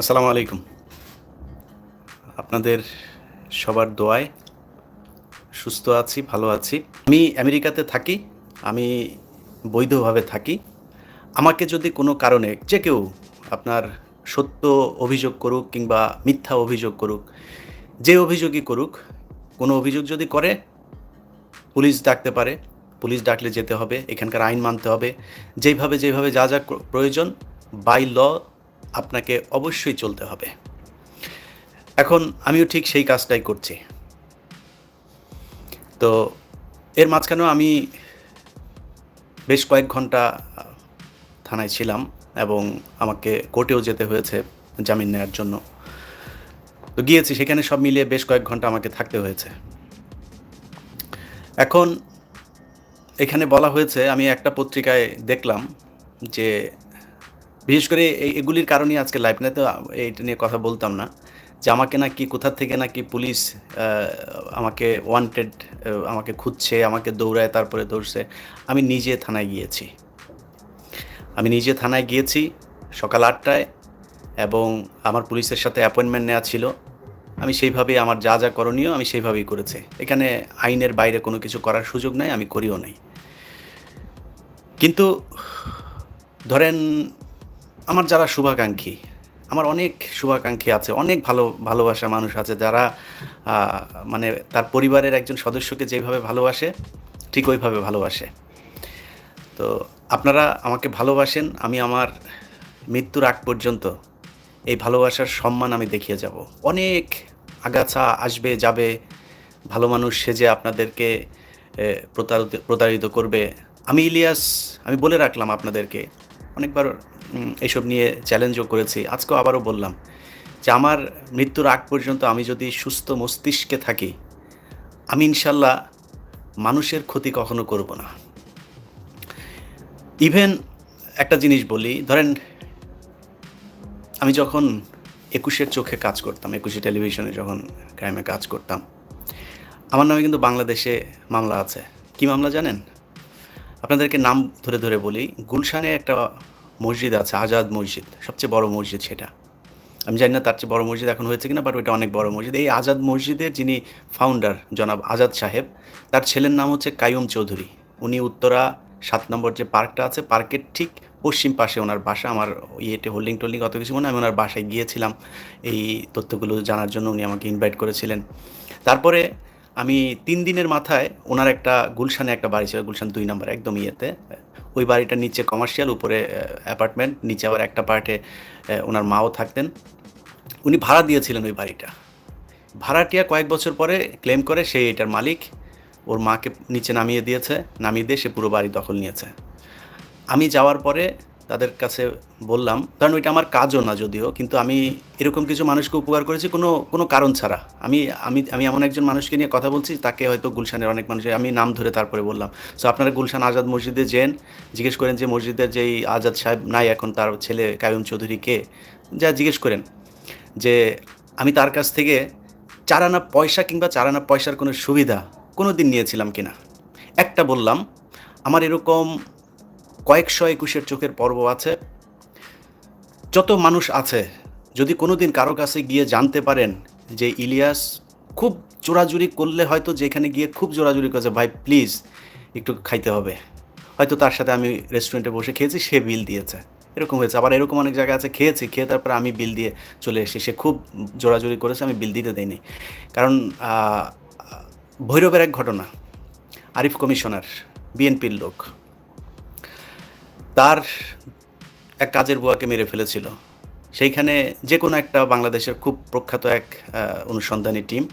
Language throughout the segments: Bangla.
আসসালামু আলাইকুম। আপনাদের সবার দোয়ায় সুস্থ আছি, ভালো আছি। আমি আমেরিকাতে থাকি, আমি বৈধভাবে থাকি। আমাকে যদি কোনো কারণে যে কেউ আপনার সত্য অভিযোগ করুক কিংবা মিথ্যা অভিযোগ করুক, যে অভিযোগই করুক, কোনো অভিযোগ যদি করে, পুলিশ ডাকতে পারে, পুলিশ ডাকলে যেতে হবে, এখানকার আইন মানতে হবে। যেইভাবে যেভাবে যা যা প্রয়োজন বাই ল আপনাকে অবশ্যই চলতে হবে। এখন আমিও ঠিক সেই কাজটাই করছি। তো এর মাঝখানেও আমি বেশ কয়েক ঘণ্টা থানায় ছিলাম এবং আমাকে কোর্টেও যেতে হয়েছে জামিন নেওয়ার জন্য। তো গিয়েছি, সেখানে সব মিলিয়ে বেশ কয়েক ঘণ্টা আমাকে থাকতে হয়েছে। এখন এখানে বলা হয়েছে, আমি একটা পত্রিকায় দেখলাম যে বিশেষ করে এগুলির কারণেই আজকে লাইভ না তো এইটা নিয়ে কথা বলতাম না, যে আমাকে নাকি কোথা থেকে নাকি পুলিশ আমাকে ওয়ান্টেড আমাকে খুঁজছে, আমাকে দৌড়ায়, তারপরে ধরছে। আমি নিজে থানায় গিয়েছি। আমি নিজে থানায় গিয়েছি সকাল আটটায় এবং আমার পুলিশের সাথে অ্যাপয়েন্টমেন্ট নেওয়া ছিল। আমি সেইভাবেই আমার যা যা করণীয় আমি সেইভাবেই করেছি। এখানে আইনের বাইরে কোনো কিছু করার সুযোগ নাই, আমি করিও নাই। কিন্তু ধরেন আমার যারা শুভাকাঙ্ক্ষী, আমার অনেক শুভাকাঙ্ক্ষী আছে, অনেক ভালো, ভালোবাসা মানুষ আছে যারা মানে তার পরিবারের একজন সদস্যকে যেভাবে ভালোবাসে, ঠিক ওইভাবে ভালোবাসে। তো আপনারা আমাকে ভালোবাসেন, আমি আমার মৃত্যুর আগ পর্যন্ত এই ভালোবাসার সম্মান আমি দেখিয়ে যাব। অনেক আগাছা আসবে, যাবে, ভালো মানুষ সেজে আপনাদেরকে প্রতারিত প্রতারিত করবে। আমি ইলিয়াস, আমি বলে রাখলাম আপনাদেরকে, অনেকবার এসব নিয়ে চ্যালেঞ্জও করেছি। আজকেও আবারও বললাম যে আমার মৃত্যুর আগ পর্যন্ত আমি যদি সুস্থ মস্তিষ্কে থাকি, আমি ইনশাল্লাহ মানুষের ক্ষতি কখনো করব না। ইভেন একটা জিনিস বলি, ধরেন আমি যখন একুশের চোখে কাজ করতাম, একুশে টেলিভিশনে যখন ক্রাইমে কাজ করতাম, আমার নামে কিন্তু বাংলাদেশে মামলা আছে। কি মামলা জানেন? আপনাদেরকে নাম ধরে ধরে বলি, গুলশানে একটা মসজিদ আছে, আজাদ মসজিদ, সবচেয়ে বড় মসজিদ সেটা। আমি জানি না তার চেয়ে বড় মসজিদ এখন হয়েছে কিনা বাট ওইটা অনেক বড় মসজিদ। এই আজাদ মসজিদের যিনি ফাউন্ডার জনাব আজাদ সাহেব, তার ছেলের নাম হচ্ছে কায়ুম চৌধুরী। উনি উত্তরা সাত নম্বর যে পার্কটা আছে, পার্কের ঠিক পশ্চিম পাশে ওনার বাসা। আমার ইয়েতে হোল্ডিং টোল্ডিং অত কিছু মনে আমি ওনার বাসায় গিয়েছিলাম। এই তথ্যগুলো জানার জন্য উনি আমাকে ইনভাইট করেছিলেন। তারপরে আমি তিন দিনের মাথায় ওনার একটা গুলশানে একটা বাড়ি ছিল, গুলশান দুই নম্বর, একদম ইয়েতে। ওই বাড়িটার নিচে কমার্শিয়াল উপরে অ্যাপার্টমেন্ট নিচে আবার একটা পার্টে ওনার মাও থাকতেন। উনি ভাড়া দিয়েছিলেন ওই বাড়িটা। ভাড়াটিয়া কয়েক বছর পরে ক্লেম করে সে এটার মালিক, ওর মাকে নিচে নামিয়ে দিয়েছে, নামিয়ে দিয়ে সে পুরো বাড়ি দখল নিয়েছে। আমি যাওয়ার পরে তাদের কাছে বললাম, কারণ ওইটা আমার কাজও না যদিও, কিন্তু আমি এরকম কিছু মানুষকে উপকার করেছি কোনো কোনো কারণ ছাড়া। আমি আমি আমি এমন একজন মানুষকে নিয়ে কথা বলছি, তাকে হয়তো গুলশানের অনেক মানুষ, আমি নাম ধরে তারপরে বললাম। সো আপনারা গুলশান আজাদ মসজিদে যেন, জিজ্ঞেস করেন যে মসজিদের যেই আজাদ সাহেব নাই এখন, তার ছেলে কায়ুম চৌধুরী কে? যা জিজ্ঞেস করেন যে, আমি তার কাছ থেকে চার আনা পয়সা কিংবা চার আনা পয়সার কোনো সুবিধা কোনো দিন নিয়েছিলাম কিনা? একটা বললাম, আমার এরকম কয়েকশো একুশের চোখের পর্ব আছে। যত মানুষ আছে, যদি কোনো দিন কারও কাছে গিয়ে জানতে পারেন যে ইলিয়াস খুব জোরাজুরি করলে হয়তো যেখানে গিয়ে খুব জোরাজুরি করেছে, ভাই প্লিজ একটু খাইতে হবে। হয়তো তার সাথে আমি রেস্টুরেন্টে বসে খেয়েছি, সে বিল দিয়েছে। এরকম হয়েছে। আবার এরকম অনেক জায়গায় আছে, খেয়েছি, খেয়ে তারপরে আমি বিল দিয়ে চলে এসেছি। সে খুব জোরাজুরি করেছে, আমি বিল দিতে দেইনি। কারণ ভৈরবের এক ঘটনা। আরিফ কমিশনার, বিএনপির লোক। তার এক কাজের বুয়াকে মেরে ফেলেছিল। সেইখানে যে কোনো একটা বাংলাদেশের খুব প্রখ্যাত এক অনুসন্ধানী টিম,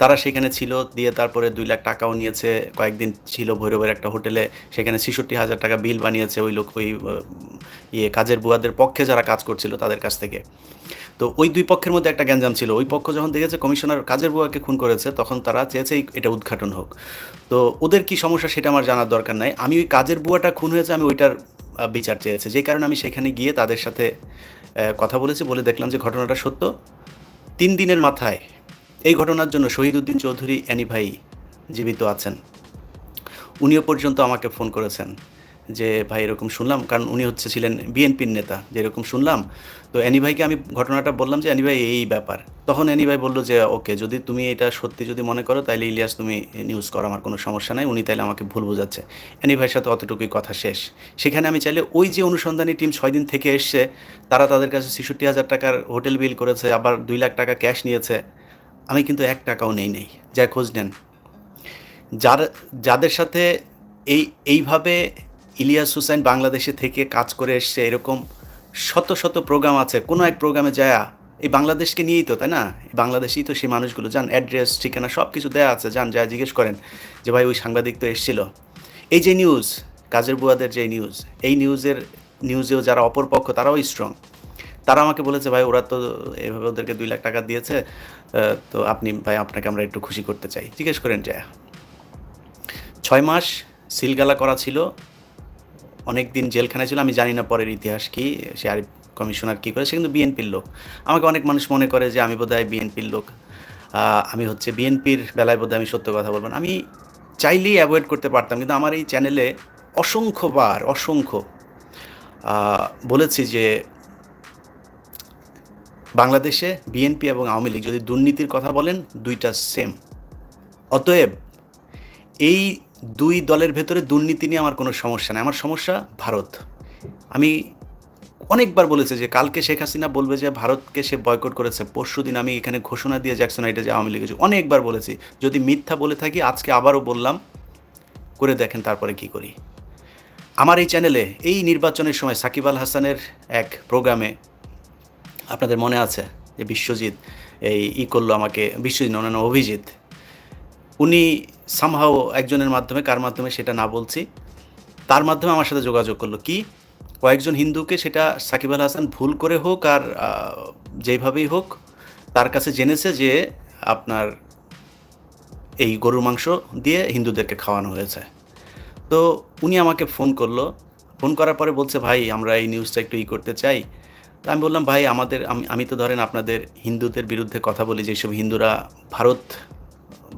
তারা সেখানে ছিল, দিয়ে তারপরে দুই লাখ টাকাও নিয়েছে। কয়েকদিন ছিল ভৈরবের একটা হোটেলে, সেখানে ছেষট্টি হাজার টাকা বিল বানিয়েছে ওই লোক, ওই ইয়ে কাজের বুয়াদের পক্ষে যারা কাজ করছিল তাদের কাছ থেকে। তো ওই দুই পক্ষের মধ্যে একটা গ্যাঞ্জাম ছিল। ওই পক্ষ যখন দেখেছে কমিশনার কাজের বুয়াকে খুন করেছে, তখন তারা চেয়েছে এটা উদ্ঘাটন হোক। তো ওদের কি সমস্যা সেটা আমার জানার দরকার নাই। আমি ওই কাজের বুয়াটা খুন হয়েছে, আমি ওইটার বিচার চেয়েছে। যে কারণে আমি সেখানে গিয়ে তাদের সাথে কথা বলেছি, বলে দেখলাম যে ঘটনাটা সত্য। তিন দিনের মাথায় এই ঘটনার জন্য শহীদ উদ্দিন চৌধুরী অ্যানি ভাই জীবিত আছেন। উনিও পর্যন্ত আমাকে ফোন করেছেন। যে, ভাই, এরকম শুনলাম। কারণ উনি হচ্ছে ছিলেন বিএনপির নেতা, যে, এরকম শুনলাম। তো অ্যানি ভাইকে আমি ঘটনাটা বললাম যে, অ্যানি ভাই, এই ব্যাপার। তখন অ্যানি ভাই বলল যে, ওকে, যদি তুমি এটা সত্যি যদি মনে করো তাহলে ইলিয়াস, তুমি নিউজ করো, আমার কোনো সমস্যা নাই। উনি তাহলে আমাকে ভুল বোঝাচ্ছে। অ্যানি ভাইয়ের সাথে অতটুকুই কথা শেষ। সেখানে আমি চাইলে ওই যে অনুসন্ধানী টিম ছয় দিন থেকে এসছে, তারা তাদের কাছে ছেষট্টি হাজার টাকার হোটেল বিল করেছে, আবার দুই লাখ টাকা ক্যাশ নিয়েছে। আমি কিন্তু এক টাকাও নেই নেই, যা খোঁজ নেন। যার, যাদের সাথে এই, এইভাবে ইলিয়াস হুসাইন বাংলাদেশে থেকে কাজ করে এসছে, এরকম শত শত প্রোগ্রাম আছে। কোনো এক প্রোগ্রামে যায়, এই বাংলাদেশকে নিয়েই তো, তাই না? বাংলাদেশেই তো সেই মানুষগুলো, যান অ্যাড্রেস, ঠিকানা সব কিছু দেওয়া আছে। যান, যা জিজ্ঞেস করেন যে, ভাই, ওই সাংবাদিক তো এসেছিল। এই যে নিউজ কাজের বুয়াদের যে নিউজ এই নিউজের নিউজেও যারা অপরপক্ষ, তারাও স্ট্রং তারা আমাকে বলেছে, ভাই, ওরা তো এভাবে ওদেরকে দুই লাখ টাকা দিয়েছে তো আপনি, ভাই, আপনাকে আমরা একটু খুশি করতে চাই। জিজ্ঞেস করেন যায় ছয় মাস সিলগালা করা ছিল অনেক দিন জেলখানায় ছিল, আমি জানি না পরের ইতিহাস কি, সে আরিফ কমিশনার কী করে, সে কিন্তু বিএনপির লোক। আমাকে অনেক মানুষ মনে করে যে আমি বোধহয় বিএনপির লোক। আমি হচ্ছে বিএনপির বেলায় বোধহয় আমি সত্য কথা বলব। আমি চাইলেই অ্যাভয়েড করতে পারতাম, কিন্তু আমার এই চ্যানেলে অসংখ্যবার, অসংখ্য বলেছি যে বাংলাদেশে বিএনপি এবং আওয়ামী লীগ যদি দুর্নীতির কথা বলেন, দুইটা সেম অতএব এই দুই দলের ভেতরে দুর্নীতি নিয়ে আমার কোনো সমস্যা নেই। আমার সমস্যা ভারত। আমি অনেকবার বলেছে যে কালকে শেখ হাসিনা বলবে যে ভারতকে সে বয়কট করেছে, পরশু দিন আমি এখানে ঘোষণা দিয়ে জ্যাকসন এটা যে আওয়ামী লীগ অনেকবার বলেছি। যদি মিথ্যা বলে থাকি, আজকে আবারও বললাম, করে দেখেন তারপরে কি করি। আমার এই চ্যানেলে এই নির্বাচনের সময় সাকিব আল হাসানের এক প্রোগ্রামে আপনাদের মনে আছে যে বিশ্বজিৎ এই ই করল আমাকে বিশ্বজিৎ অন্যান্য অভিজিৎ। উনি সামহাও একজনের মাধ্যমে কার মাধ্যমে সেটা না বলছি তার মাধ্যমে আমার সাথে যোগাযোগ করল। কি? কয়েকজন হিন্দুকে সেটা সাকিব আল হাসান ভুল করে হোক আর আহ, যেইভাবেই হোক তার কাছে জেনেছে যে আপনার এই গরুর মাংস দিয়ে হিন্দুদেরকে খাওয়ানো হয়েছে। তো উনি আমাকে ফোন করল। ফোন করার পরে বলছে ভাই আমরা এই নিউজটা একটু ই করতে চাই। তা আমি বললাম ভাই আমাদের আমি আমি তো ধরেন আপনাদের হিন্দুদের বিরুদ্ধে কথা বলি যেসব হিন্দুরা ভারত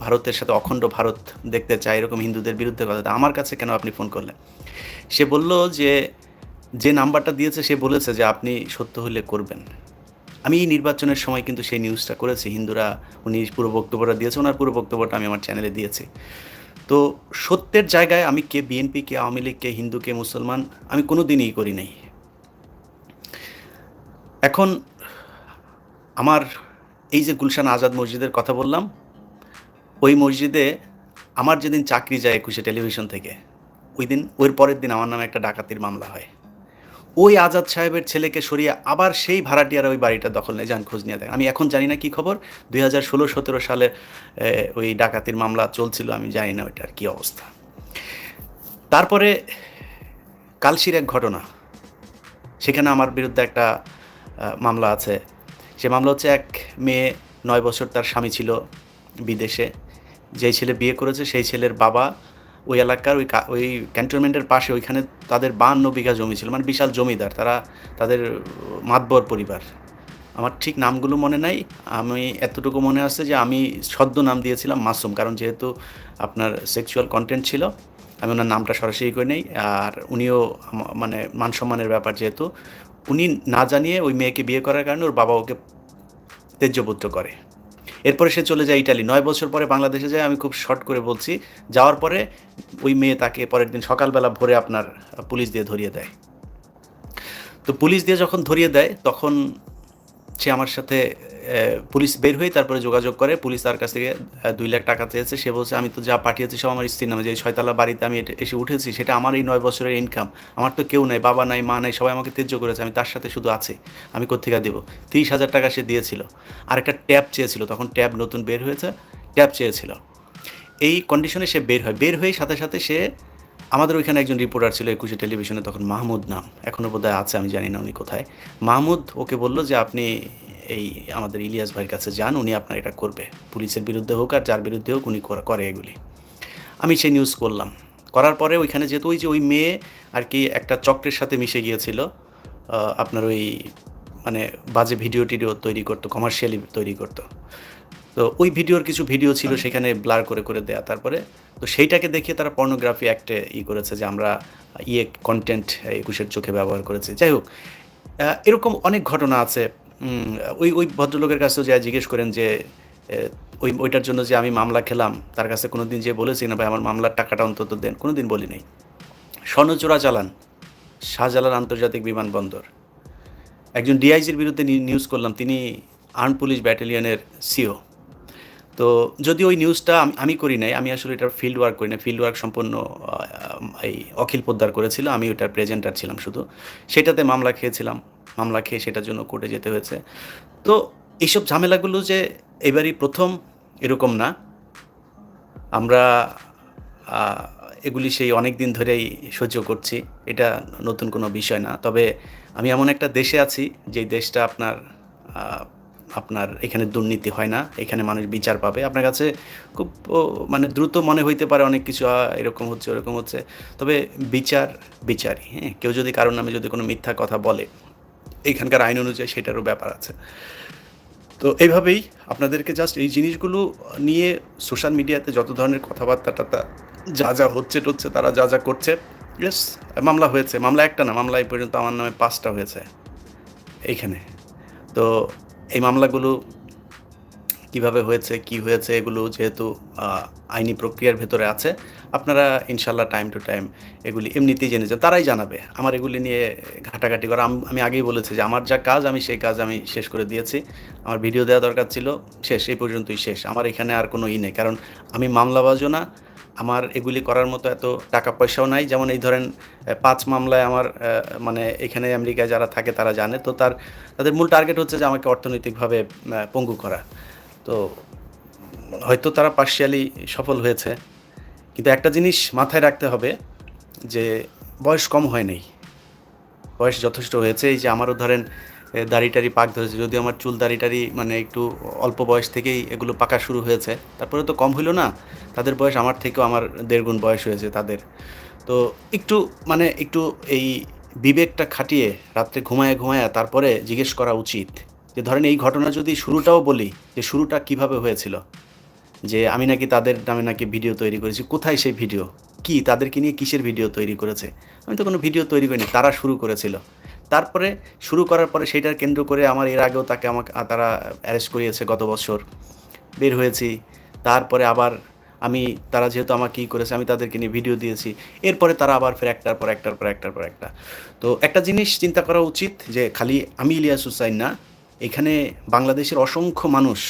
ভারতের সাথে অখণ্ড ভারত দেখতে চায় এরকম হিন্দুদের বিরুদ্ধে কথা। আমার কাছে কেন আপনি ফোন করলেন? সে বলল যে যে নাম্বারটা দিয়েছে সে বলেছে যে আপনি সত্য হলে করবেন। আমি এই নির্বাচনের সময় কিন্তু সেই নিউজটা করেছি। হিন্দুরা, উনি পুরো বক্তব্যটা দিয়েছে, ওনার পুরো বক্তব্যটা আমি আমার চ্যানেলে দিয়েছি। তো সত্যের জায়গায় আমি কে বিএনপি কে আওয়ামী লীগ, কে হিন্দু, কে মুসলমান, আমি কোনো দিনই করি নাই। এখন আমার এই যে গুলশান আজাদ মসজিদের কথা বললাম ওই মসজিদে আমার যেদিন চাকরি যায় একুশে টেলিভিশন থেকে, ওই দিন, ওর পরের দিন আমার নামে একটা ডাকাতির মামলা হয়। ওই আজাদ সাহেবের ছেলেকে সরিয়ে আবার সেই ভাড়াটিয়ারা ওই বাড়িটা দখল নেয় যান খোঁজ নিয়ে দেয়। আমি এখন জানি না কি খবর, দুই হাজার ষোলো সতেরো সালে ওই ডাকাতির মামলা চলছিল, আমি জানি না ওইটার কী অবস্থা। তারপরে কালশির এক ঘটনা, সেখানে আমার বিরুদ্ধে একটা মামলা আছে। সে মামলা হচ্ছে এক মেয়ে, নয় বছর তার স্বামী ছিল বিদেশে। যেই ছেলে বিয়ে করেছে, সেই ছেলের বাবা ওই এলাকার, ওই ওই ক্যান্টনমেন্টের পাশে ওইখানে তাদের বান্ন বিঘা জমি ছিল মানে বিশাল জমিদার, তারা তাদের মাতবর পরিবার। আমার ঠিক নামগুলো মনে নাই, আমি এতটুকু মনে আছে যে আমি সদ্য নাম দিয়েছিলাম মাসুম, কারণ যেহেতু আপনার সেক্সুয়াল কন্টেন্ট ছিল, আমি ওনার নামটা সরাসরি করে নেই, আর উনিও মানে মান সম্মানের ব্যাপার যেহেতু, উনি না জানিয়ে ওই মেয়েকে বিয়ে করার কারণে ওর বাবা ওকে তেজ্যপুত্র করে। এরপরে সে চলে যায় ইটালি। নয় বছর পরে বাংলাদেশে যায়, আমি খুব শর্ট করে বলছি। যাওয়ার পরে ওই মেয়ে তাকে পরের দিন সকালবেলা ভোরে আপনার পুলিশ দিয়ে ধরিয়ে দেয়। তো পুলিশ দিয়ে যখন ধরিয়ে দেয়, তখন সে আমার সাথে পুলিশ বের হয়ে তারপরে যোগাযোগ করে, পুলিশ তার কাছ থেকে দুই লাখ টাকা চেয়েছে। সে বলছে, আমি তো যা পাঠিয়েছি সব আমার স্ত্রীর নামে। যে ছয়তলা বাড়িতে আমি এসে উঠেছি, সেটা আমার এই নয় বছরের ইনকাম আমার তো কেউ নাই, বাবা নাই, মা নাই, সবাই আমাকে তেজ্য করেছে। আমি তার সাথে শুধু আছি। আমি কোথেকে দেবো? তিরিশ হাজার টাকা সে দিয়েছিল। আর একটা ট্যাব চেয়েছিল। তখন ট্যাব নতুন বের হয়েছে, ট্যাব চেয়েছিল। এই কন্ডিশনে সে বের হয়। বের হয়ে সাথে সাথে সে আমাদের ওইখানে একজন রিপোর্টার ছিল একুশে টেলিভিশনে তখন মাহমুদ নাম। এখনও বোধহয় আছে, আমি জানি না উনি কোথায়। মাহমুদ ওকে বলল যে, আপনি এই আমাদের ইলিয়াস ভাইয়ের কাছে যান উনি আপনার এটা করবে। পুলিশের বিরুদ্ধে হোক আর যার বিরুদ্ধে হোক উনি করে- এগুলি। আমি সেই নিউজ করলাম। করার পরে ওইখানে যেহেতু ওই যে ওই মেয়ে আর কি একটা চক্রের সাথে মিশে গিয়েছিল আপনার ওই মানে বাজে ভিডিও টিডিও তৈরি করতো কমার্শিয়ালি তৈরি করতো। তো ওই ভিডিওর কিছু ভিডিও ছিল সেখানে ব্লার করে করে দেয়া। তারপরে তো সেইটাকে দেখিয়ে তারা পর্নোগ্রাফি অ্যাক্টে ই করেছে যে আমরা ইয়ে কন্টেন্ট একুশের চোখে ব্যবহার করেছি। যাই হোক এরকম অনেক ঘটনা আছে। ওই ওই ভদ্রলোকের কাছেও যা জিজ্ঞেস করেন যে ওই, ওইটার জন্য যে আমি মামলা খেলাম, তার কাছে কোনো দিন যে বলেছি না, ভাই, আমার মামলার টাকাটা অন্তত দেন। কোনো দিন বলি নাই। স্বর্ণচোরা চালান শাহজালাল আন্তর্জাতিক বিমানবন্দর। একজন ডিআইজির বিরুদ্ধে নিউজ করলাম, তিনি আর্ম পুলিশ ব্যাটালিয়নের সিও। তো যদি ওই নিউজটা আমি করি নাই, আমি আসলে এটার ফিল্ড ওয়ার্ক করি না ফিল্ড ওয়ার্ক সম্পূর্ণ এই অখিল পোদ্দার করেছিল, আমি ওটার প্রেজেন্টার ছিলাম শুধু। সেটাতে মামলা খেয়েছিলাম, মামলা খেয়ে সেটার জন্য কোর্টে যেতে হয়েছে। তো এইসব ঝামেলাগুলো যে এবারই প্রথম, এরকম না। আমরা এগুলি সেই অনেক দিন ধরেই সহ্য করছি, এটা নতুন কোনো বিষয় না। তবে আমি এমন একটা দেশে আছি, যেই দেশটা আপনার আপনার এখানে দুর্নীতি হয় না, এখানে মানুষ বিচার পাবে। আপনার কাছে খুব মানে দ্রুত মনে হইতে পারে অনেক কিছু এরকম হচ্ছে, ওরকম হচ্ছে। তবে বিচার, বিচারই হ্যাঁ? কেউ যদি কারোর নামে যদি কোনো মিথ্যা কথা বলে এইখানকার আইন অনুযায়ী সেটারও ব্যাপার আছে। তো এইভাবেই আপনাদেরকে জাস্ট এই জিনিসগুলো নিয়ে সোশ্যাল মিডিয়াতে যত ধরনের কথাবার্তা টাতা যা যা হচ্ছে টচ্ছে তারা যা যা করছে ইয়েস মামলা হয়েছে। মামলা একটা না, মামলা এই পর্যন্ত আমার নামে পাঁচটা হয়েছে। এইখানে। তো এই মামলাগুলো কীভাবে হয়েছে, কি হয়েছে, এগুলো যেহেতু আইনি প্রক্রিয়ার ভেতরে আছে, আপনারা ইনশাল্লাহ টাইম টু টাইম এগুলি এমনিতেই জেনেছেন তারাই জানাবে। আমার এগুলি নিয়ে ঘাটাঘাটি করা, আম- আগেই বলেছি যে আমার যা কাজ, আমি সেই কাজ আমি শেষ করে দিয়েছি। আমার ভিডিও দেওয়া দরকার ছিল, শেষ, এই পর্যন্তই শেষ। আমার এখানে আর কোনো ই নেই। কারণ আমি মামলাবাজও না আমার এগুলি করার মতো এত টাকা পয়সাও নাই। যেমন এই ধরেন পাঁচ মামলায় আমার মানে এখানে আমেরিকায় যারা থাকে তারা জানে। তো তার, তাদের মূল টার্গেট হচ্ছে যে আমাকে অর্থনৈতিকভাবে পঙ্গু করা। তো হয়তো তারা পার্শিয়ালি সফল হয়েছে। কিন্তু একটা জিনিস মাথায় রাখতে হবে যে বয়স কম হয় নাই। বয়স যথেষ্ট হয়েছে। এই যে আমারও ধরেন দাড়ি টাড়ি পাক ধরেছে। যদিও আমার চুল দাড়ি টাড়ি মানে একটু অল্প বয়স থেকেই এগুলো পাকা শুরু হয়েছে। তারপরে তো কম হইল না, তাদের বয়স আমার থেকেও আমার দেড় গুণ বয়স হয়েছে তাদের। তো একটু মানে একটু এই বিবেকটা খাটিয়ে রাত্রে ঘুমায় ঘুমায় তারপরে জিজ্ঞেস করা উচিত যে, ধরেন এই ঘটনা যদি শুরুটাও বলি যে, শুরুটা কীভাবে হয়েছিল? যে, আমি নাকি তাদের নামে নাকি ভিডিও তৈরি করেছি, কোথায় সেই ভিডিও? কি তাদেরকে নিয়ে কিসের ভিডিও তৈরি করেছে? আমি তো কোনো ভিডিও তৈরি করিনি, তারা শুরু করেছিল। তারপরে শুরু করার পরে সেটার কেন্দ্র করে আমার এর আগেও তাকে আমাকে তারা অ্যারেস্ট করিয়েছে গত বছর। বের হয়েছি। তারপরে আবার আমি, তারা যেহেতু আমাকে কী করেছে, আমি তাদেরকে নিয়ে ভিডিও দিয়েছি। এরপরে তারা আবার ফের একটার পর একটার পর একটার পর একটা। তো একটা জিনিস চিন্তা করা উচিত যে খালি আমি ইলিয়াস হুসাইন না, এখানে বাংলাদেশের অসংখ্য মানুষ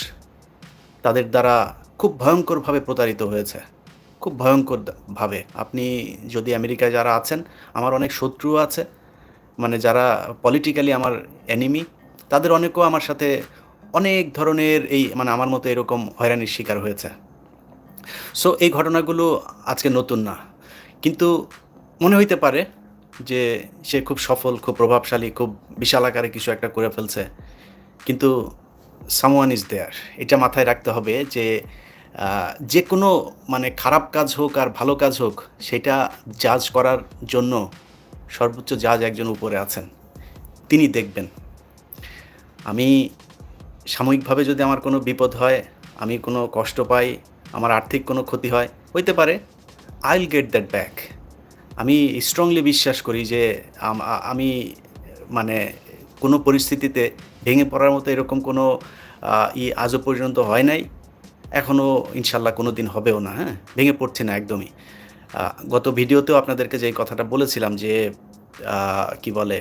তাদের দ্বারা খুব ভয়ঙ্করভাবে প্রতারিত হয়েছে। খুব ভয়ঙ্করভাবে আপনি যদি আমেরিকায় যারা আছেন, আমার অনেক শত্রু আছে। মানে যারা পলিটিক্যালি আমার অ্যানিমি তাদের অনেকেও আমার সাথে অনেক ধরনের এই মানে আমার মতো এরকম হয়রানির শিকার হয়েছে। সো এই ঘটনাগুলো আজকে নতুন না। কিন্তু মনে হইতে পারে যে সে খুব সফল, খুব প্রভাবশালী, খুব বিশাল আকারে কিছু একটা করে ফেলছে। কিন্তু সামওয়ান ইজ দেয়ার এটা মাথায় রাখতে হবে যে যে কোনো মানে খারাপ কাজ হোক আর ভালো কাজ হোক, সেটা জাজ করার জন্য সর্বোচ্চ জাজ একজন উপরে আছেন, তিনি দেখবেন। আমি সাময়িকভাবে যদি আমার কোনো বিপদ হয়, আমি কোনো কষ্ট পাই, আমার আর্থিক কোনো ক্ষতি হয়, হইতে পারে I will get that back আমি স্ট্রংলি বিশ্বাস করি যে আমি মানে কোনো পরিস্থিতিতে ভেঙে পড়ার মতো এরকম কোনো ই আজও পর্যন্ত হয় নাই। এখনও ইনশাল্লাহ কোনো দিন হবেও না হ্যাঁ? ভেঙে পড়ছে না একদমই। গত ভিডিওতেও আপনাদেরকে যে কথাটা বলেছিলাম যে কি বলে,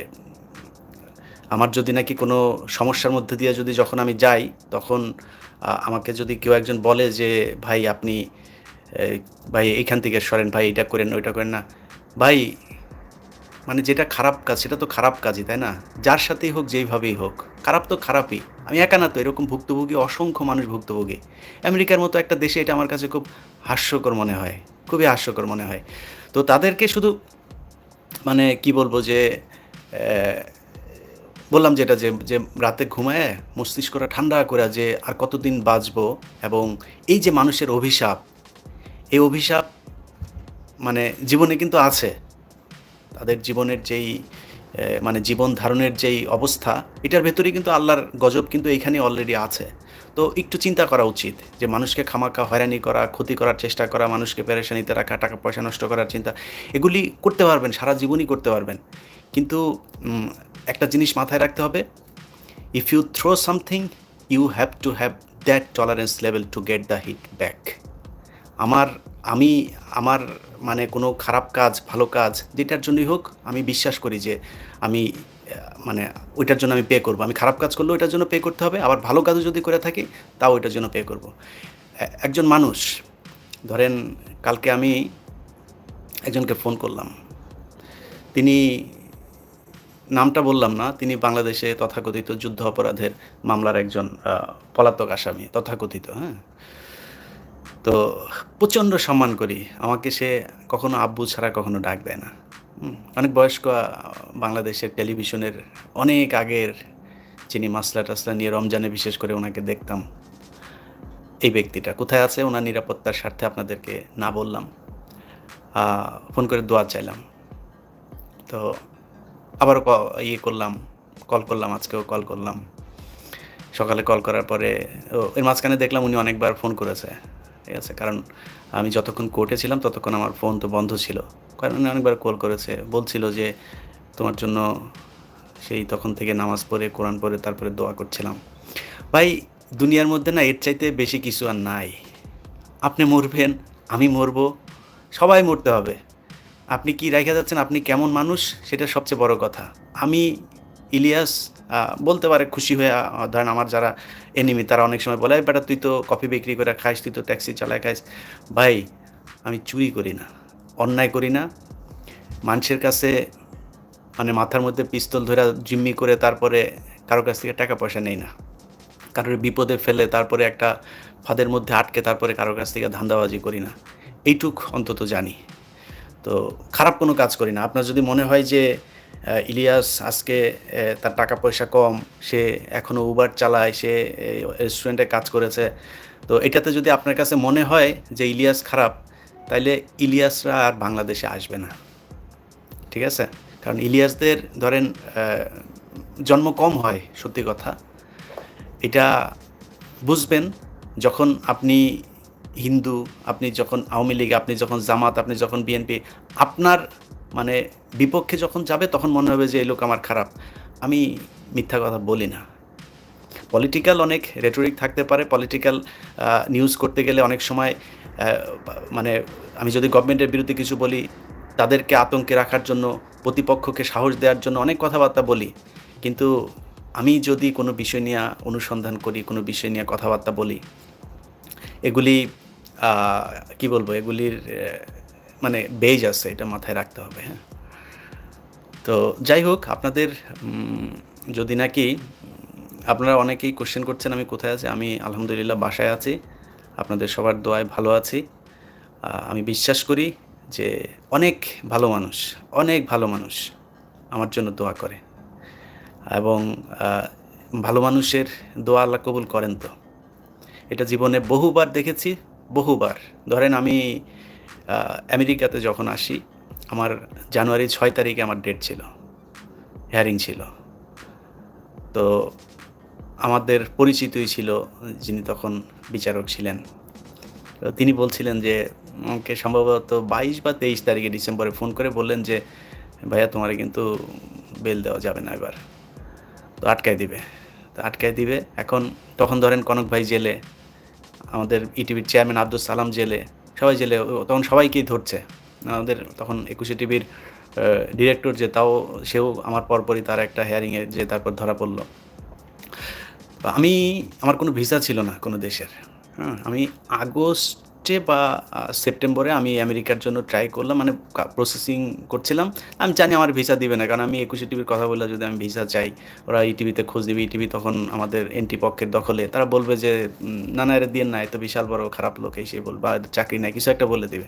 আমার যদি নাকি কোনো সমস্যার মধ্যে দিয়ে যদি যখন আমি যাই, তখন আমাকে যদি কেউ একজন বলে যে, ভাই, আপনি ভাই, এইখান থেকে সরেন, ভাই এটা করেন, ওইটা করেন না। ভাই মানে যেটা খারাপ কাজ, সেটা তো খারাপ কাজই, তাই না? যার সাথেই হোক, যেইভাবেই হোক, খারাপ তো খারাপই। আমি একা না তো, এরকম ভুক্তভোগী, অসংখ্য মানুষ ভুক্তভোগী। আমেরিকার মতো একটা দেশে এটা আমার কাছে খুব হাস্যকর মনে হয়। খুবই হাস্যকর মনে হয়। তো তাদেরকে শুধু মানে কি বলব যে বললাম যেটা যে যে রাতে ঘুমায়, মস্তিষ্কটা ঠান্ডা করে যে আর কতদিন বাঁচবো এবং এই যে মানুষের অভিশাপ, এই অভিশাপ মানে জীবনে কিন্তু আছে। তাদের জীবনের যেই মানে জীবন ধারণের যেই অবস্থা, এটার ভেতরে কিন্তু আল্লাহর গজব কিন্তু এইখানে অলরেডি আছে। তো একটু চিন্তা করা উচিত যে মানুষকে খামাকা হয়রানি করা, ক্ষতি করার চেষ্টা করা, মানুষকে পেরেশানিতে রাখা, টাকা পয়সা নষ্ট করার চিন্তা, এগুলি করতে পারবেন, সারা জীবনই করতে পারবেন। কিন্তু একটা জিনিস মাথায় রাখতে হবে if you throw something you have to have that tolerance level to get the hit back আমার, আমি, আমার মানে কোনো খারাপ কাজ, ভালো কাজ, যেটার জন্যই হোক, আমি বিশ্বাস করি যে আমি মানে ওইটার জন্য আমি পে করব। আমি খারাপ কাজ করলেও ওইটার জন্য পে করতে হবে, আবার ভালো কাজও যদি করে থাকি, তাও ওইটার জন্য পে করব। একজন মানুষ, ধরেন কালকে আমি একজনকে ফোন করলাম। তিনি নামটা বললাম না, তিনি বাংলাদেশে তথাকথিত যুদ্ধ অপরাধের মামলার একজন পলাতক আসামি, তথাকথিত হ্যাঁ? তো প্রচণ্ড সম্মান করি। আমাকে সে কখনো আব্বু ছাড়া কখনো ডাক দেয় না। অনেক বয়স্ক বাংলাদেশের টেলিভিশনের অনেক আগের যিনি মাসলা টাসলা নিয়ে রমজানে বিশেষ করে ওনাকে দেখতাম, এই ব্যক্তিটা। কোথায় আছে ওনার নিরাপত্তার স্বার্থে আপনাদেরকে না বললাম। ফোন করে দোয়া চাইলাম। তো আবারও ইয়ে করলাম, কল করলাম, আজকেও কল করলাম। সকালে কল করার পরে ও, এর মাঝখানে দেখলাম উনি অনেকবার ফোন করেছে। ঠিক আছে, কারণ আমি যতক্ষণ কোর্টে ছিলাম, ততক্ষণ আমার ফোন তো বন্ধ ছিল। কারণ অনেকবার কল করেছে। বলছিল যে, তোমার জন্য সেই তখন থেকে নামাজ পড়ে, কোরআন পড়ে, তারপরে দোয়া করছিলাম। ভাই, দুনিয়ার মধ্যে না, এর চাইতে বেশি কিছু আর নাই। আপনি মরবেন, আমি মরব, সবাই মরতে হবে। আপনি কি রেখে যাচ্ছেন? আপনি কেমন মানুষ? সেটা সবচেয়ে বড় কথা। আমি ইলিয়াস বলতে পারে খুশি হয়ে ধরেন আমার যারা এনিমি তারা অনেক সময় বলে বেটা, তুই তো কফি বিক্রি করে খাইস, তুই তো ট্যাক্সি চালায় খাইস। ভাই, আমি চুরি করি না, অন্যায় করি না। মানুষের কাছে মানে মাথার মধ্যে পিস্তল ধরে জিম্মি করে তারপরে কারও কাছ থেকে টাকা পয়সা নেই না। কারোর বিপদে ফেলে তারপরে একটা ফাঁদের মধ্যে আটকে তারপরে কারোর কাছ থেকে ধান্দাবাজি করি না। এইটুক অন্তত জানি। তো খারাপ কোনো কাজ করি না। আপনার যদি মনে হয় যে ইলিয়াস আজকে তার টাকা পয়সা কম, সে এখনও উবার চালায়, সে রেস্টুরেন্টে কাজ করেছে। তো এটাতে যদি আপনার কাছে মনে হয় যে ইলিয়াস খারাপ, তাইলে ইলিয়াসরা আর বাংলাদেশে আসবে না। ঠিক আছে? কারণ ইলিয়াসদের, ধরেন জন্ম কম হয়, সত্যি কথা। এটা বুঝবেন, যখন আপনি হিন্দু, আপনি যখন আওয়ামী লীগ, আপনি যখন জামাত, আপনি যখন বিএনপি আপনার মানে বিপক্ষে যখন যাবে, তখন মনে হবে যে, এই লোক আমার খারাপ। আমি মিথ্যা কথা বলি না। পলিটিক্যাল অনেক রেটরিক থাকতে পারে। পলিটিক্যাল নিউজ করতে গেলে অনেক সময় মানে আমি যদি গভর্নমেন্টের বিরুদ্ধে কিছু বলি, তাদেরকে আতঙ্কে রাখার জন্য, প্রতিপক্ষকে সাহস দেওয়ার জন্য অনেক কথাবার্তা বলি। কিন্তু আমি যদি কোনো বিষয় নিয়ে অনুসন্ধান করি, কোনো বিষয় নিয়ে কথাবার্তা বলি, এগুলি কি বলব? এগুলির মানে বেজ আছে, এটা মাথায় রাখতে হবে হ্যাঁ। তো যাই হোক, আপনাদের যদি নাকি, আপনারা অনেকেই কোশ্চেন করছেন আমি কোথায় আছি, আমি আলহামদুলিল্লাহ বাসায় আছি, আপনাদের সবার দোয়ায় ভালো আছি। আমি বিশ্বাস করি যে অনেক ভালো মানুষ, অনেক ভালো মানুষ আমার জন্য দোয়া করে। এবং ভালো মানুষের দোয়া আল্লাহ কবুল করেন তো। এটা জীবনে বহুবার দেখেছি, বহুবার। ধরেন আমি আমেরিকাতে যখন আসি, আমার জানুয়ারি ছয় তারিখে আমার ডেট ছিল হেয়ারিং ছিল। তো আমাদের পরিচিতই ছিল, যিনি তখন বিচারক ছিলেন। তিনি বলছিলেন যে, আমাকে সম্ভবত বাইশ বা তেইশ তারিখে ডিসেম্বরে ফোন করে বললেন যে, ভাইয়া, তোমার কিন্তু বেল দেওয়া যাবে না এবার। তো আটকায় দিবে। তো আটকায় দিবে। এখন তখন ধরেন কনক ভাই জেলে, আমাদের ইটিভির চেয়ারম্যান আব্দুল সালাম জেলে সবাই জেলে, তখন সবাইকেই ধরছে। আমাদের তখন একুশে টিভির ডিরেক্টর যে, তাও সেও আমার পরপরই তার একটা হেয়ারিংয়ে যে, তারপর ধরা পড়ল। আমি, আমার কোনো ভিসা ছিল না কোনো দেশের। হ্যাঁ আমি আগস্টে বা সেপ্টেম্বরে আমি আমেরিকার জন্য ট্রাই করলাম মানে প্রসেসিং করছিলাম। আমি জানি আমার ভিসা দিবে না, কারণ আমি একুশে টিভির কথা বললে যদি আমি ভিসা চাই, ওরা এই টিভিতে খোঁজ দিবে টিভি তখন আমাদের এনটি পক্ষের দখলে। তারা বলবে যে না না, এর দিয়ে না, এত বিশাল বড় খারাপ লোক এসে বলবে বা চাকরি নাই, কিছু একটা বলে দিবে।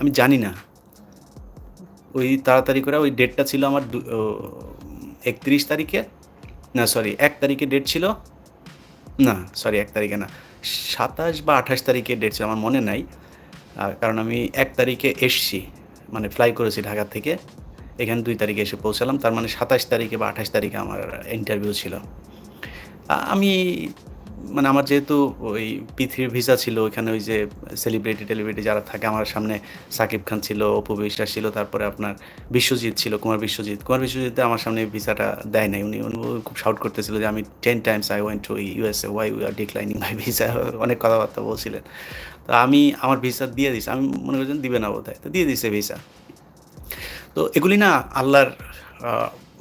আমি জানি না। ওই তাড়াতাড়ি করে, ওই ডেটটা ছিল আমার একত্রিশ তারিখে, না সরি এক তারিখে ডেট ছিল, না সরি এক তারিখে না সাতাশ বা আঠাশ তারিখে ডেট ছিল, আমার মনে নাই। কারণ আমি এক তারিখে এসছি মানে ফ্লাই করেছি ঢাকা থেকে। এখানে দুই তারিখে এসে পৌঁছালাম, তার মানে সাতাশ তারিখে বা আঠাশ তারিখে আমার ইন্টারভিউ ছিল। আমি মানে আমার যেহেতু ওই পৃথিবীর ভিসা ছিল, ওইখানে ওই যে সেলিব্রিটি টেলিব্রিটি যারা থাকে, আমার সামনে সাকিব খান ছিল, অপু বিশ্বাস ছিল, তারপরে আপনার বিশ্বজিৎ ছিল, কুমার বিশ্বজিৎ। কুমার বিশ্বজিৎ আমার সামনে ভিসাটা দেয় নাই। উনি খুব শাউট করতেছিল যে, আমি ten times I went to USA why we are declining my visa অনেক কথাবার্তা বলছিলেন। তো আমি, আমার ভিসা দিয়ে দিছি। আমি মনে করছেন দিবে না বোধ তো দিয়ে দিছে ভিসা তো এগুলি না আল্লাহর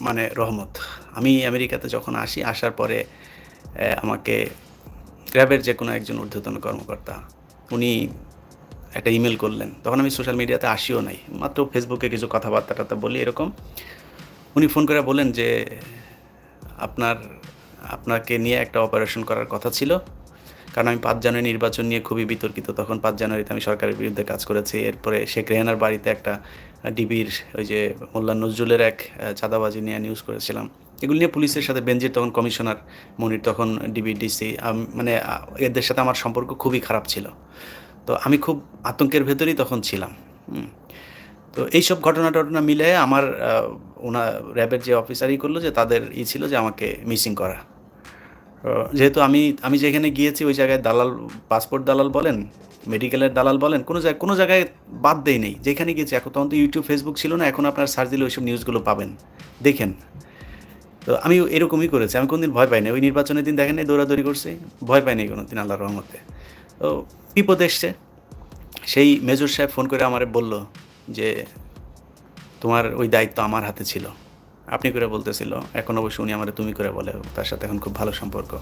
মানে রহমত। আমি আমেরিকাতে যখন আসি, আসার পরে আমাকে র্যাবের যে কোনো একজন ঊর্ধ্বতন কর্মকর্তা, উনি একটা ইমেল করলেন। তখন আমি সোশ্যাল মিডিয়াতে আসিও নাই। মাত্র ফেসবুকে কিছু কথাবার্তা টার্তা বলি এরকম। উনি ফোন করে বলেন যে, আপনার, আপনাকে নিয়ে একটা অপারেশন করার কথা ছিল। কারণ আমি পাঁচ জানুয়ারি নির্বাচন নিয়ে খুবই বিতর্কিত। তখন পাঁচ জানুয়ারিতে আমি সরকারের বিরুদ্ধে কাজ করেছি। এরপরে শেখ রেহানার বাড়িতে একটা ডিবির ওই যে মোল্লা নজরুলের এক চাঁদাবাজি নিয়ে নিউজ করেছিলাম। এগুলো নিয়ে পুলিশের সাথে বেঞ্জির তখন কমিশনার মনির, তখন ডিবি ডিসি মানে এদের সাথে আমার সম্পর্ক খুবই খারাপ ছিল। তো আমি খুব আতঙ্কের ভেতরেই তখন ছিলাম। তো এইসব ঘটনা টটনা মিলে আমার ওনার র্যাবের যে অফিসারই করল যে তাদের ই ছিল যে আমাকে মিসিং করা। যেহেতু আমি আমি যেখানে গিয়েছি ওই জায়গায় দালাল পাসপোর্ট দালাল বলেন, মেডিকেলের দালাল বলেন, কোনো জায়গায় কোনো জায়গায় বাদ দেই নেই। যেখানে গিয়েছি, এখন তখন তো ইউটিউব, ফেসবুক ছিল না, এখন আপনার সার্চ দিলে ওইসব নিউজগুলো পাবেন। দেখেন তো আমি এরকমই করেছি। আমি কোনদিন ভয় পাইনি। ওই নির্বাচনের দিন দেখেন দৌড়াদৌড়ি করছি। ভয় পাইনি কোনো দিন আল্লাহর রহমতে। তো বিপদ এসছে। সেই মেজর সাহেব ফোন করে আমারে বলল যে, তোমার ওই দায়িত্ব আমার হাতে ছিল। আপনি করে বলতেছিল। এখন অবশ্য উনি আমার তুমি করে বলে। তার সাথে এখন খুব ভালো সম্পর্ক।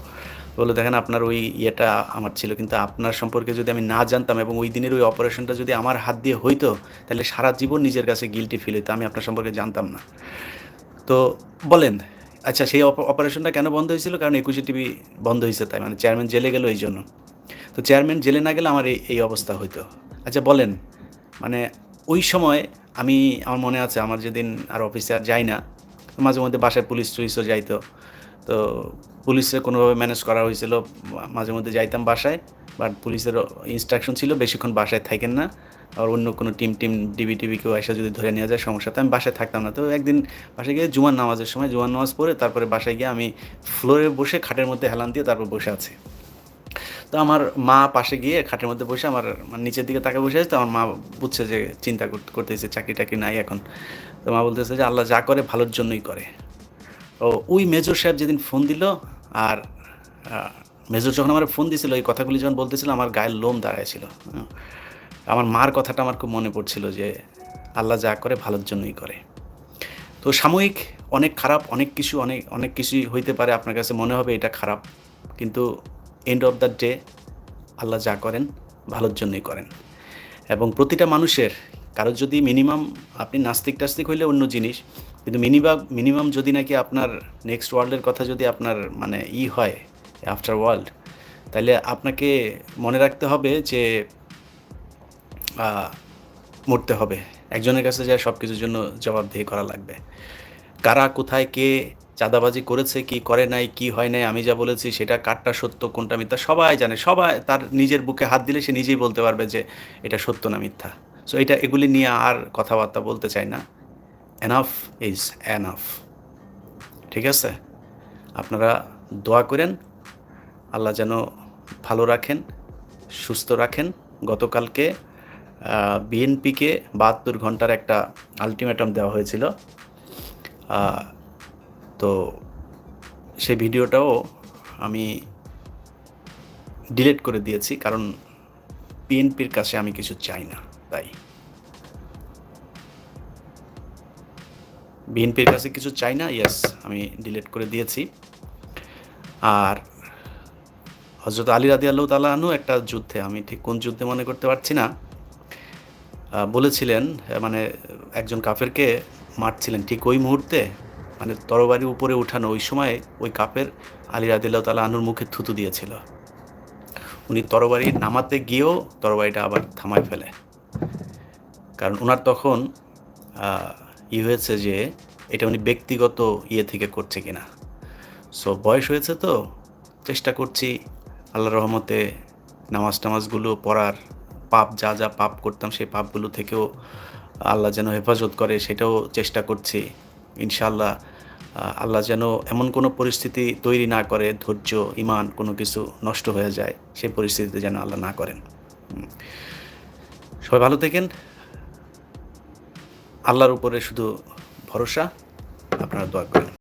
বলল, দেখেন, আপনার ওই ইয়েটা আমার ছিল, কিন্তু আপনার সম্পর্কে যদি আমি না জানতাম এবং ওই দিনের ওই অপারেশনটা যদি আমার হাত দিয়ে হইতো, তাহলে সারা জীবন নিজের কাছে গিলটি ফিল হইতো। আমি আপনার সম্পর্কে জানতাম না। তো বলেন আচ্ছা সেই অপ- অপারেশনটা কেন বন্ধ হয়েছিল? কারণ একুশে টিভি বন্ধ হয়েছে, তাই মানে চেয়ারম্যান জেলে গেল এই জন্য। তো চেয়ারম্যান জেলে না গেলে আমার এই এই অবস্থা হইতো। আচ্ছা বলেন মানে ওই সময় আমি, আমার মনে আছে, আমার যেদিন আর অফিসে আর যাই না, মাঝে মধ্যে বাসায় পুলিশ টুলিশও যাইতো। তো পুলিশে কোনোভাবে ম্যানেজ করা হয়েছিল, মাঝে মধ্যে যাইতাম বাসায় বাট পুলিশের ইনস্ট্রাকশন ছিল, বেশিক্ষণ বাসায় থাকেন না। আর অন্য কোনো টিম টিম ডিবি টিভি কেউ এসে যদি ধরে নিয়ে যায়, সমস্যা তো আমি বাসায় থাকতাম না। তো একদিন বাসায় গিয়ে জুমার নামাজের সময়, জুমার নামাজ পড়ে তারপরে বাসায় গিয়ে আমি ফ্লোরে বসে খাটের মধ্যে হেলান দিয়ে তারপর বসে আছি। তো আমার মা পাশে গিয়ে খাটের মধ্যে বসে আমার মানে নিচের দিকে তাকে বসে আছে, তো আমার মা বুঝছে যে চিন্তা কর- করতেছে চাকরি টাকরি নাই এখন। তো মা বলতেছে যে আল্লাহ যা করে ভালোর জন্যই করে। ও ওই মেজর সাহেব যেদিন ফোন দিল আর মেজর যখন আমার ফোন দিছিল এই কথাগুলি যখন বলতেছিল, আমার গায়ের লোম দাঁড়াইছিল হুম। আমার মার কথাটা আমার খুব মনে পড়ছিল যে আল্লাহ যা করে ভালোর জন্যই করে। তো সাময়িক অনেক খারাপ, অনেক কিছু, অনেক অনেক কিছুই হইতে পারে, আপনার কাছে মনে হবে এটা খারাপ। কিন্তু এন্ড অফ দ্য ডে আল্লাহ যা করেন, ভালোর জন্যই করেন। এবং প্রতিটা মানুষের কারোর যদি মিনিমাম আপনি নাস্তিক টাস্তিক হইলে অন্য জিনিস, কিন্তু মিনিমাম মিনিমাম যদি নাকি আপনার নেক্সট ওয়ার্ল্ডের কথা যদি আপনার মানে ই হয় আফটার ওয়ার্ল্ড তাহলে আপনাকে মনে রাখতে হবে যে মরতে হবে। একজনের কাছে যায় সব কিছুর জন্য জবাবদিহি করা লাগবে। কারা, কোথায়, কে চাঁদাবাজি করেছে, কি করে নাই, কি হয় নাই, আমি যা বলেছি, সেটা কারটা সত্য, কোনটা মিথ্যা, সবাই জানে। সবাই তার নিজের বুকে হাত দিলে সে নিজেই বলতে পারবে যে এটা সত্য না মিথ্যা। সো এটা এগুলি নিয়ে আর কথাবার্তা বলতে চাই না। এনাফ ইজ এনাফ ঠিক আছে? আপনারা দোয়া করেন। আল্লাহ যেন ভালো রাখেন, সুস্থ রাখেন। গতকালকে বিএনপিকে বাহাত্তর ঘণ্টার একটা আলটিমেটাম দেওয়া হয়েছিল। তো সেই ভিডিওটাও আমি ডিলিট করে দিয়েছি, কারণ বিএনপির কাছে আমি কিছু চাই না, তাই। বিএনপির কাছে কিছু চাই না ইয়েস আমি ডিলিট করে দিয়েছি। আর হজরত আলী রাদি আল্লাহ তালাহনু একটা যুদ্ধে, আমি ঠিক কোন যুদ্ধে মনে করতে পারছি না বলেছিলেন মানে একজন কাফেরকে মারছিলেন ঠিক ওই মুহূর্তে মানে তরবারি উপরে উঠানো ওই সময় ওই কাপের আলী রাদিল্লাহ তালা আনুর মুখে থুতু দিয়েছিল। উনি তরবারি নামাতে গিয়েও তরবারিটা আবার থামায় ফেলে। কারণ ওনার তখন ই হয়েছে যে এটা উনি ব্যক্তিগত ইয়ে থেকে করছে কিনা। সো বয়স হয়েছে তো, চেষ্টা করছি আল্লাহ রহমতে নামাজ টামাজগুলো পড়ার পাপ, যা যা পাপ করতাম সেই পাপগুলো থেকেও আল্লাহ যেন হেফাজত করে, সেটাও চেষ্টা করছি। ইনশাল্লাহ আল্লাহ যেন এমন কোনো পরিস্থিতি তৈরি না করে, ধৈর্য ইমান কোনো কিছু নষ্ট হয়ে যায়, সেই পরিস্থিতিতে যেন আল্লাহ না করেন। সবাই ভালো থাকেন। আল্লাহর উপরে শুধু ভরসা, আপনারা দোয়া করেন।